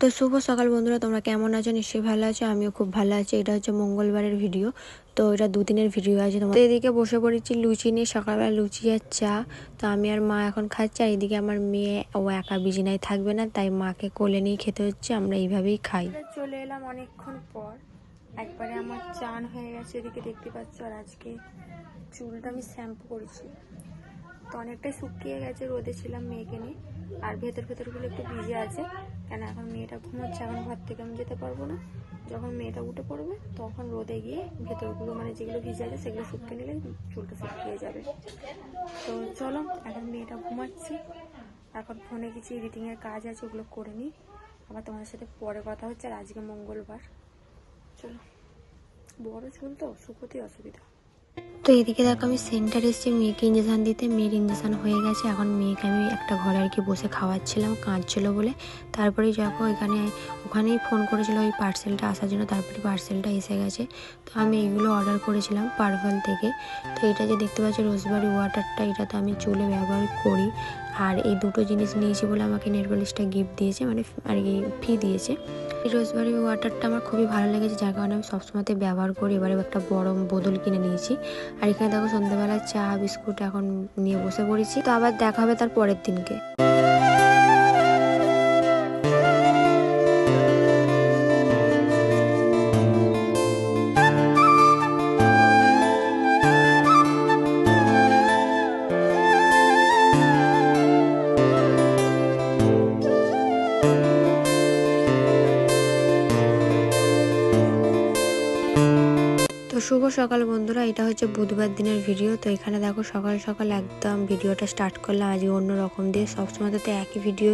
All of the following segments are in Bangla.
তো শুভ সকাল বন্ধুরা, তোমরা কেমন আছো? নিশ্চয়ই ভালো আছো, আমিও খুব ভালো আছি। এটা হচ্ছে মঙ্গলবারের ভিডিও, তো এটা দুদিনের ভিডিও আছে তোমার এদিকে বসে পড়েছি লুচি নিয়ে, সকালবেলা লুচি আর চা। তো আমি আর মা এখন খাচ্ছি, আর এদিকে আমার মেয়ে, ও একা বিজিনায় থাকবে না, তাই মাকে কোলে নিয়ে খেতে হচ্ছে, আমরা এইভাবেই খাই। চলে এলাম অনেকক্ষণ পর। একবারে আমার চান হয়ে গেছে, এদিকে দেখতে পাচ্ছ, আর আজকে চুলটা আমি শ্যাম্পু করেছি। তো অনেকটাই শুকিয়ে গেছে, রোদে ছিলাম মেয়েকে নিয়ে, আর ভেতর ভেতরগুলো একটু ভিজে আছে। কেন এখন মেয়েটা ঘুমোচ্ছে, এখন ঘর থেকে আমি যেতে পারব না। যখন মেয়েটা উঠে পড়বে, তখন রোদে গিয়ে ভেতরগুলো মানে যেগুলো ভিজে আছে, সেগুলো শুকিয়ে নিলে চুলটা শুকিয়ে যাবে। তো চলো, এখন মেয়েটা ঘুমাচ্ছি। এখন ফোনে কিছু এডিটিংয়ের কাজ আছে, ওগুলো করে নিই। আবার তোমাদের সাথে পরে কথা হচ্ছে, আর আজকে মঙ্গলবার। চলো। বড় চুল তো শুকোতে অসুবিধা। তো এদিকে দেখো আমি সেন্টার এসেছি, মেয়েকে ইঞ্জেকশান দিতে। মেয়ের ইঞ্জেকশান হয়ে গেছে। এখন মেয়েকে আমি একটা ঘরে আর কি বসে খাওয়াচ্ছিলাম, কাঁদছিল বলে। তারপরে যখন এখানে, ওখানেই ফোন করেছিল ওই পার্সেলটা আসার জন্য। তারপরে পার্সেলটা এসে গেছে। তো আমি এগুলো অর্ডার করেছিলাম পারভাল থেকে। তো এটা যে দেখতে পাচ্ছি রোজবারি ওয়াটারটা এটা তো আমি চুলে ব্যবহার করি। আর এই দুটো জিনিস নিয়েছি বলে আমাকে নেট পলিশটা গিফট দিয়েছে মানে আর কি ফি দিয়েছে। এই রোজবারি ওয়াটারটা আমার খুবই ভালো লেগেছে, যার কারণে আমি সবসময়তে ব্যবহার করি। এবারে একটা বড় বোতল কিনে নিয়েছি। আর এখানে দেখো সন্ধ্যাবেলা চা, বিস্কুট এখন নিয়ে বসে পড়েছি। তো আবার দেখা হবে তার পরের দিনকে। শুভ সকাল বন্ধুরা, এটা হচ্ছে বুধবার দিনের ভিডিও তো এখানে দেখো সকাল সকাল একদম ভিডিওটা স্টার্ট করলাম। আজকে অন্য রকম দিয়ে, সবসময় তো তো একই ভিডিও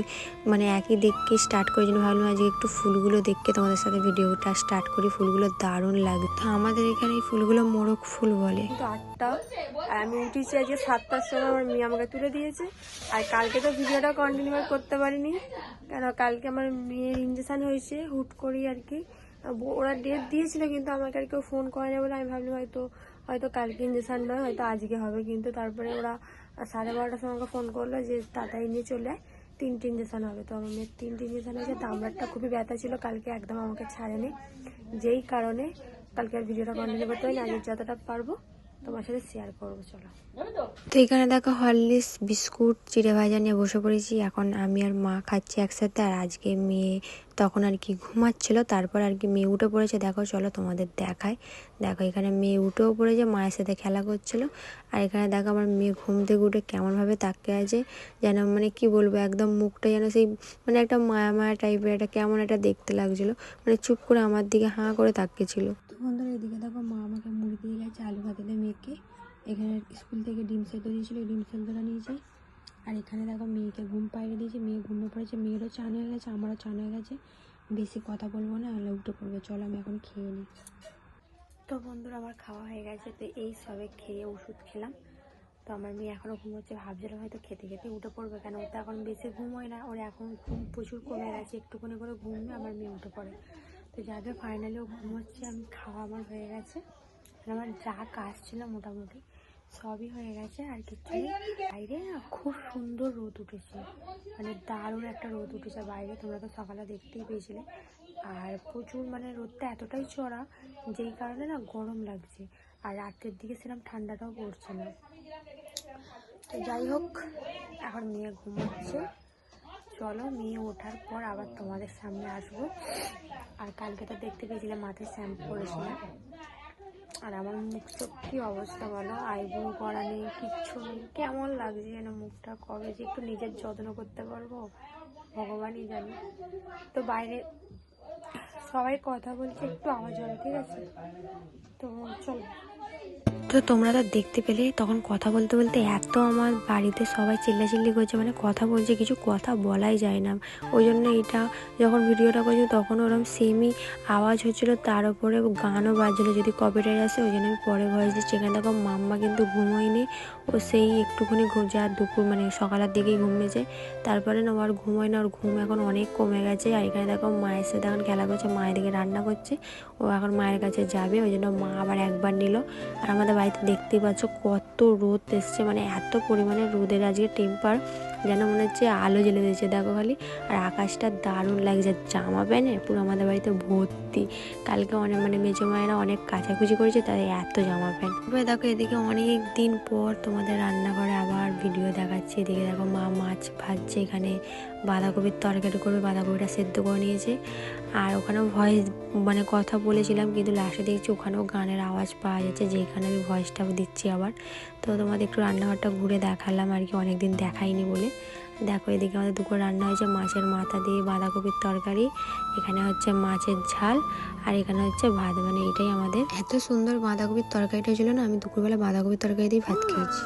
মানে একই দেখকে স্টার্ট করে। জন্য ভাবলাম আজকে একটু ফুলগুলো দেখকে তোমাদের সাথে ভিডিওটা স্টার্ট করি। ফুলগুলো দারুণ লাগে। তো আমাদের এখানে এই ফুলগুলো মোরগ ফুল বলে। আটটা আমি উঠেছি আজকে সাতটার সময়, আমার মেয়ে আমাকে তুলে দিয়েছে। আর কালকে তো ভিডিওটা কন্টিনিউ করতে পারিনি। কেন, কালকে আমার মেয়ের ইঞ্জেকশন হয়েছে, হুট করি আর কি। ওরা ডেট দিয়েছিল, কিন্তু আমাকে আর কেউ ফোন করে না বলে আমি ভাবলাম হয়তো হয়তো কালকে ইঞ্জেকশন নয় হয়তো আজকে হবে। কিন্তু তারপরে ওরা সাড়ে বারোটার সময় আমাকে ফোন করল যে, তাড়াতাড়ি নিয়ে চলে আয়, তিনটে ইঞ্জেকশন হবে। তো আমার মেয়ের তিনটে ইঞ্জেকশন হয়েছে দামড়াটা খুবই ব্যথা ছিল, কালকে একদম আমাকে ছাড়েনি। যেই কারণে কালকে আর ভিডিওটা কন্টিনিউ করতে না আজকে যতটা পারব তোমার সাথে শেয়ার করব চলো। তো? এখানে দেখো হরলিক্স বিস্কুট চিড়ে ভাজা নিয়ে বসে পড়েছি। এখন আমি আর মা খাচ্ছি একসাথে আর আজকে মেয়ে তখন আর কি ঘুমাচ্ছিল তারপর আর কি মেয়ে উঠে পড়েছে। দেখো চলো তোমাদের দেখায় দেখো এখানে মেয়ে উঠেও পড়েছে মায়ের সাথে খেলা করছিল। আর এখানে দেখো আমার মেয়ে ঘুম থেকে উঠে কেমনভাবে তাকিয়ে আছে যেন মানে কি বলব একদম মুখটা যেন সেই মানে একটা মায়া মায়া টাইপের একটা কেমন একটা দেখতে লাগছিল। মানে চুপ করে আমার দিকে হাঁ করে তাকিয়েছিল। বন্ধুরা এদিকে দেখো মা আমাকে মুড়ি দিয়ে গেছে, আলু ভাতেতে মেয়েকে। এখানে স্কুল থেকে ডিম সেদ্ধ দিয়েছিল, ডিম সেদ্ধটা নিয়েছি। আর এখানে দেখো মেয়েকে ঘুম পাইয়ে দিয়েছি, মেয়ে ঘুমিয়ে পড়েছে, মেয়েরও চান হয়ে গেছে, আমারও চান হয়ে গেছে। বেশি কথা বলব না হলে উঠে পড়বে চলো আমি এখন খেয়ে নিই তো বন্ধুরা, আমার খাওয়া হয়ে গেছে, তো এই সবে খেয়ে ওষুধ খেলাম। তো আমার মেয়ে এখনও ঘুমোচ্ছে, ভাবছিল হয়তো খেতে খেতে উঠে পড়বে কেন ও তো এখন বেশি ঘুম হয় না, ওর এখন ঘুম প্রচুর কমে গেছে, একটুখানি করে ঘুমবে আমার মেয়ে উঠে পড়ে। তো যাকে ফাইনালি ও ঘুমোচ্ছে, আমি খাওয়া আমার হয়ে গেছে। আমার যা কাজ ছিল মোটামুটি সবই হয়ে গেছে। আর কিছু বাইরে খুব সুন্দর রোদ উঠেছে। মানে দারুণ একটা রোদ উঠেছে বাইরে, তোমরা তো সকালে দেখতেই পেয়েছিলে। আর প্রচুর মানে রোদটা এতটাই চড়া, যেই কারণে না গরম লাগছে। আর রাতের দিকে সেরকম ঠান্ডাটাও পড়ছে না। তো যাই হোক, এখন মেয়ে ঘুমোচ্ছে। চলো মেয়ে ওঠার পর আবার তোমাদের সামনে আসব। আর কালকে তো দেখতে পেয়েছিলাম মাথায় শ্যাম্পু করেছিলাম আর আমার মুখ চোখ কী অবস্থা বলো? আইব্রো করা নেই, কিচ্ছু নেই। কেমন লাগছে যেন মুখটা? কবে যে একটু নিজের যত্ন করতে পারব? ভগবানই জানে। তো বাইরে সবাই কথা বলছে, একটু আওয়াজ হবে ঠিক আছে? তো চলো। তো তোমরা তো দেখতে পেলে, তখন কথা বলতে বলতে এত আমার বাড়িতে সবাই চিল্লাচিল্লি করছে মানে কথা বলছে, কিছু কথা বলাই যায় না। ওই জন্য এটা যখন ভিডিওটা করছি, তখন ওরকম সেমই আওয়াজ হচ্ছিল, তার উপরে গানও বাজছিলো, যদি কপিরাইট আসে, ওই জন্য আমি পরে ভয়েস দিচ্ছি এখানে দেখো মাম্মা কিন্তু ঘুমোয়নি, ও সেই একটুখানি ঘুম যা দুপুর মানে সকালের দিকেই ঘুমিয়েছে। তারপরে না ও আর ঘুমোয় না, ওর ঘুম এখন অনেক কমে গেছে। আর এখানে দেখো মায়ের সাথে এখন খেলা করছে মায়ের দিকে রান্না করছে, ও এখন মায়ের কাছে যাবে, ওই জন্য মা আবার একবার নিল। আর আমাদের বাড়িতে দেখতেই পাচ্ছ কত রোদ এসছে মানে এত পরিমাণে রোদের আজকে টেম্পার যেন মনে হচ্ছে আলো জ্বেলে দিয়েছে, দেখো খালি। আর আকাশটা দারুণ লাগছে, জামা প্যান্টে, পুরো আমাদের বাড়িতে ভর্তি। কালকে অনেক মানে মেজো মায়েরা অনেক কাচাকুচি করেছে, তাদের এত জামা প্যান্ট। এবার দেখো, এদিকে অনেক দিন পর তোমাদের রান্নাঘরে আবার ভিডিও দেখাচ্ছি। এদিকে দেখো মা মাছ ভাজছে এখানে, বাঁধাকপির তরকারি করবে, বাঁধাকপিটা সেদ্ধ করে নিয়েছে। আর ওখানেও ভয়েস মানে কথা বলেছিলাম, কিন্তু লাস্টে দেখছি ওখানেও গানের আওয়াজ পাওয়া যাচ্ছে, যেখানে আমি ভয়েসটা দিচ্ছি আবার। তো তোমাদের একটু রান্নাঘরটা ঘুরে দেখালাম আর কি, অনেকদিন দেখাইনি বলে। দেখো এদিকে আমাদের দুপুর রান্না হয়েছে মাছের মাথা দিয়ে বাঁধাকপির তরকারি এখানে হচ্ছে মাছের ঝাল আর এখানে হচ্ছে ভাত মানে এটাই আমাদের। এত সুন্দর বাঁধাকপির তরকারিটা ছিল না? আমি দুপুরবেলা বাঁধাকপির তরকারি দিয়ে ভাত খেয়েছি।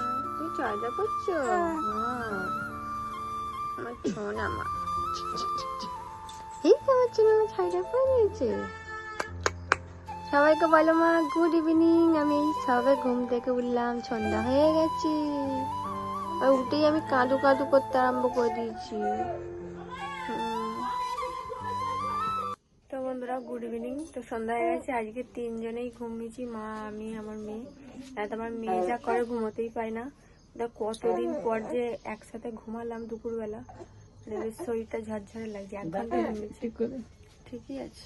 পড়েছে সবাইকে বলো মা গুড ইভিনিং আমি সবে ঘুম থেকে উঠলাম সন্ধ্যা হয়ে গেছে। আর উঠেই আমি কাঁদু কাঁদু করতে আরম্ভ করে দিয়েছি। তো বন্ধুরা গুড ইভিনিং তো সন্ধ্যা হয়ে গেছে আজকে তিনজনেই ঘুমিয়েছি মা আমি আমার মেয়ে। এত আমার মেয়ে যা করে ঘুমোতেই পায় না। দেখ কতদিন পর যে একসাথে ঘুমালাম দুপুরবেলা মানে শরীরটা ঝরঝরে লাগছে এক ঘণ্টা ঘুমিয়েছি। ঠিকই আছে।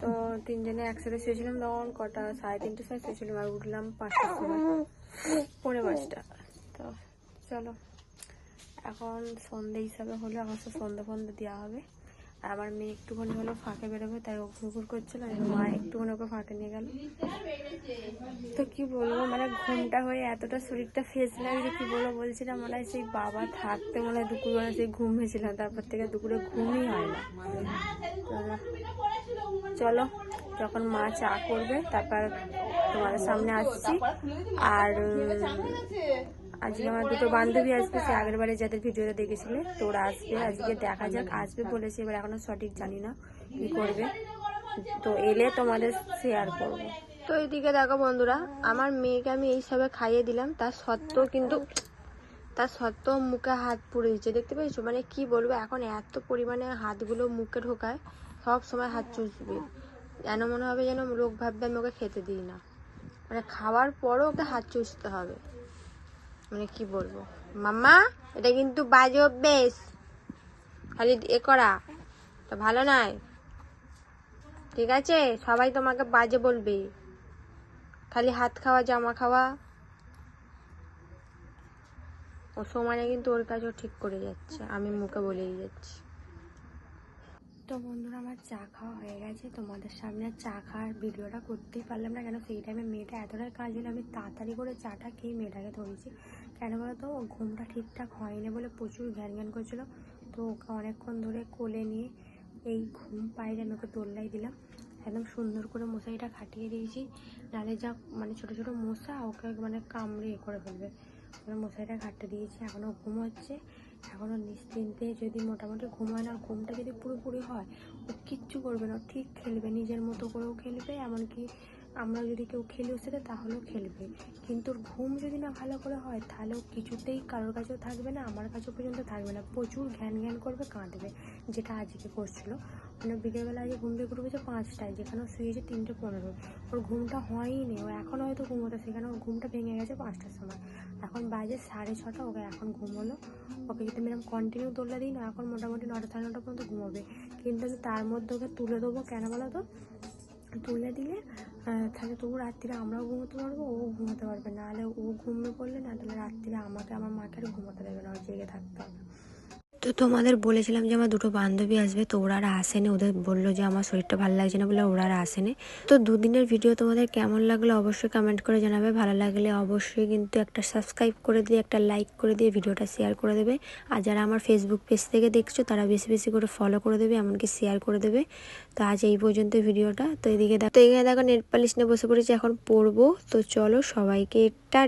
তো তিনজনে একসাথে শুয়েছিলাম, তখন কটা, সাড়ে তিনটে সময় শুয়েছিলাম আর উঠলাম পাঁচটার সময় পনেরো পাঁচটা। তো চলো, এখন সন্ধে হিসাবে হলে আমার সন্ধ্যা ফন্ধে দেওয়া হবে। আর আমার মেয়ে একটুখানি হলো ফাঁকে বেরোবে, তাই ও ঘুরঘুর করছিল আর মা একটুখানি ওকে ফাঁকে নিয়ে গেল। তো কি বলব মানে ঘুমটা হয়ে এতটা শরীরটা ফ্রেশ লাগছে কি বলব, বলছিলাম মনে হয় সেই বাবা থাকতে মনে হয় দুপুরবেলা সেই ঘুম হয়েছিলাম, তারপর থেকে দুপুরে ঘুমই হয় না। চলো, যখন মা চা করবে, তারপর তোমাদের সামনে আসছি। আর আজকে আমার দুটো বান্ধবী আসবে, সে আগের বারে যাদের ভিডিওটা দেখেছিলে, তো ওরা আসবে, আজকে দেখা যাক, আসবে বলেছে, এবার এখনও সঠিক জানি না কি করবে। তো এলে তোমাদের শেয়ার করব। তো এইদিকে দেখো বন্ধুরা, আমার মেয়েকে আমি এইসবে খাইয়ে দিলাম, তার সত্ত্বেও কিন্তু, তার সত্ত্বেও মুখে হাত পুড়ে দিচ্ছে, দেখতে পেয়েছ? মানে কি বলব, এখন এত পরিমাণে হাতগুলো মুখে ঢোকায়, সব সময় হাত চুষবে যেন মনে হবে যেন লোক ভাববে আমি ওকে খেতে দিই না। মানে খাওয়ার পরও ওকে হাত চুষতে হবে। মানে কি বলব? মাম্মা, এটা কিন্তু বাজে অভ্যেস। খালি এ করা। তো ভালো নয়। ঠিক আছে? সবাই তোমাকে বাজে বলবে। খালি হাত খাওয়া, জামা খাওয়া। ও সমানে কিন্তু ওর কাছেও ঠিক করে যাচ্ছে। আমি মুখে বলেই যাচ্ছি। তো বন্ধুরা, আমার চা খাওয়া হয়ে গেছে। তোমাদের সামনে চা খাওয়ার ভিডিওটা করতেই পারলাম না। কেন, সেই টাইমে মেয়েটা এতটাই কাজ হলো আমি তাড়াতাড়ি করে চাটা খেয়ে মেয়েটাকে ধরেছি। কেন বলতো? ও ঘুমটা ঠিকঠাক হয়নি বলে প্রচুর ঘ্যান ঘ্যান করছিল। তো ওকে অনেকক্ষণ ধরে কোলে নিয়ে এই ঘুম পাইলে আমি ওকে দোল্লাই দিলাম। একদম সুন্দর করে মশারিটা খাটিয়ে দিয়েছি। নাহলে যা মানে ছোট ছোট মশা, ওকে মানে কামড়ে করে ফেলবে। মশারিটা খাটিয়ে দিয়েছি এখনও ঘুম হচ্ছে এখনও নিশ্চিন্তে যদি মোটামুটি ঘুম হয় না, ঘুমটা যদি পুরোপুরি হয়, ও কিচ্ছু করবে না। ঠিক খেলবে, নিজের মতো করেও খেলবে, এমনকি আমরা যদি কেউ খেলি সাথে, তাহলেও খেলবে। কিন্তু ঘুম যদি না ভালো করে হয়, তাহলে কিছুতেই কারোর কাছেও থাকবে না, আমার কাছেও পর্যন্ত থাকবে না। প্রচুর ঘ্যান ঘ্যান করবে, কাঁদবে, যেটা আজকে করছিল। মানে বিকেলবেলা আজকে ঘুম থেকে উঠেছে পাঁচটায়, যেখানে শুয়েছে তিনটে পনেরো ওর ঘুমটা হয়নি ও এখন হয়তো ঘুমোতো, সেখানে ওর ঘুমটা ভেঙে গেছে পাঁচটার সময়। এখন বাজে সাড়ে ছটা, ওকে এখন ঘুম হলো ওকে যদি এরকম কন্টিনিউ তোলা দিই, না, এখন মোটামুটি নটা সাড়ে নটা পর্যন্ত ঘুমাবে। কিন্তু আমি তার মধ্যে ওকে তুলে দেবো কেন বলো তো? তুলে দিলে তাহলে তবু রাত্রিরে আমরাও ঘুমোতে পারব, ও ঘুমোতে পারবে নাহলে ও ঘুমিয়ে পড়লে না, তাহলে রাত্রিরে আমাকে, আমার মাকে আর ঘুমোতে দেবে না জেগে থাকতে হবে। তো তোমাদের বলেছিলাম যে আমার দুটো বান্ধবী আসবে, তো ওরা আর আসেনি। ওদের বলল যে আমার শরীরটা ভালো লাগছে না বলে ওরা আর আসেনি। তো দুদিনের ভিডিও তোমাদের কেমন লাগল অবশ্যই কমেন্ট করে জানাবে। ভালো লাগলে অবশ্যই কিন্তু একটা সাবস্ক্রাইব করে দিয়ে, একটা লাইক করে দিয়ে ভিডিওটা শেয়ার করে দেবে। আর যারা আমার ফেসবুক পেজ থেকে দেখছ, তারা বেশি বেশি করে ফলো করে দেবে, এমনকি শেয়ার করে দেবে। তো আজ এই পর্যন্ত ভিডিওটা তো এদিকে দেখো, তো এখানে দেখো, নেট পালিশ নিয়ে বসে পড়েছি, এখন পড়ব। তো চলো সবাইকে টা